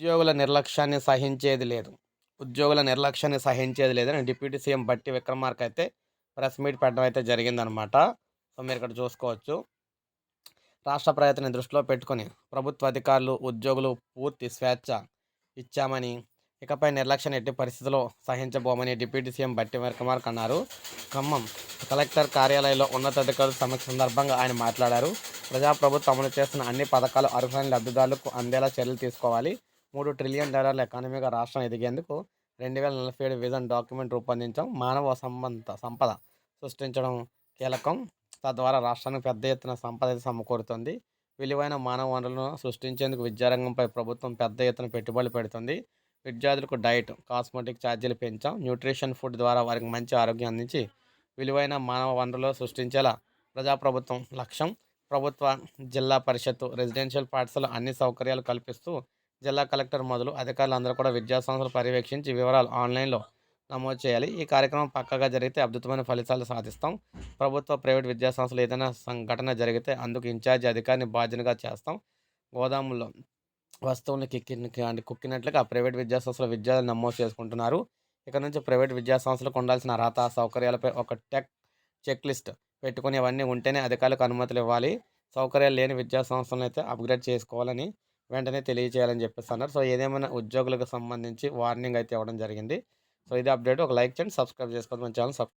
ఉద్యోగుల నిర్లక్ష్యాన్ని సహించేది లేదు. ఉద్యోగుల నిర్లక్ష్యాన్ని సహించేది లేదని డిప్యూటీ సీఎం బట్టి విక్రమార్క అయితే ప్రెస్ మీట్ పెట్టడం అయితే జరిగిందనమాట. సో మీరు ఇక్కడ చూసుకోవచ్చు. రాష్ట్ర ప్రయత్నం దృష్టిలో పెట్టుకొని ప్రభుత్వ అధికారులు ఉద్యోగులు పూర్తి స్వేచ్ఛ ఇచ్చామని ఇకపై నిర్లక్ష్యం ఎట్టి పరిస్థితుల్లో సహించబోమని డిప్యూటీ సీఎం బట్టి విక్రమార్క అన్నారు. ఖమ్మం కలెక్టర్ కార్యాలయంలో ఉన్నతాధికారుల సమీక్ష సందర్భంగా ఆయన మాట్లాడారు. ప్రజాప్రభుత్వం అమలు చేస్తున్న అన్ని పథకాలు అర్హులైన లబ్ధిదారులకు అందేలా చర్యలు తీసుకోవాలి. మూడు ట్రిలియన్ డాలర్ల ఎకానమీగా రాష్ట్రం ఎదిగేందుకు రెండు వేల నలభై ఏడు విజన్ డాక్యుమెంట్ రూపొందించడం మానవ సంబంధ సంపద సృష్టించడం కీలకం. తద్వారా రాష్ట్రానికి పెద్ద ఎత్తున సంపద సమకూరుతుంది. విలువైన మానవ వనరులను సృష్టించేందుకు విద్యారంగంపై ప్రభుత్వం పెద్ద ఎత్తున పెట్టుబడులు పెడుతుంది. విద్యార్థులకు డైట్ కాస్మెటిక్ ఛార్జీలు పెంచాం న్యూట్రిషన్ ఫుడ్ ద్వారా వారికి మంచి ఆరోగ్యం అందించి విలువైన మానవ వనరులు సృష్టించేలా ప్రజాప్రభుత్వం లక్ష్యం. ప్రభుత్వ జిల్లా పరిషత్తు రెసిడెన్షియల్ పాఠశాల అన్ని సౌకర్యాలు కల్పిస్తూ జిల్లా కలెక్టర్ మొదలు అధికారులు అందరూ కూడా విద్యా సంస్థలు పర్యవేక్షించి వివరాలు ఆన్లైన్లో నమోదు చేయాలి. ఈ కార్యక్రమం పక్కగా జరిగితే అద్భుతమైన ఫలితాలు సాధిస్తాం. ప్రభుత్వ ప్రైవేట్ విద్యాసంస్థలు ఏదైనా సంఘటన జరిగితే అందుకు ఇన్ఛార్జి అధికారిని బాధ్యతగా చేస్తాం. గోదాముల్లో వస్తువులను కిక్కి కుక్కినట్లుగా ప్రైవేట్ విద్యాసంస్థల విద్యార్థులు నమోదు చేసుకుంటున్నారు. ఇక్కడ నుంచి ప్రైవేట్ విద్యా సంస్థలకు ఉండాల్సిన అర్హత సౌకర్యాలపై ఒక టెక్ చెక్ లిస్ట్ పెట్టుకుని అవన్నీ ఉంటేనే అధికారులకు అనుమతులు ఇవ్వాలి. సౌకర్యాలు లేని విద్యాసంస్థలను అయితే అప్గ్రేడ్ చేసుకోవాలని వెంటనే తెలియజేయాలని చెప్పేసి అన్నారు. సో ఏదేమైనా ఉద్యోగులకు సంబంధించి వార్నింగ్ అయితే ఇవ్వడం జరిగింది. సో ఇది అప్డేట్. ఒక లైక్ చేయండి సబ్స్క్రైబ్ చేసుకోండి. మన ఛానల్ సబ్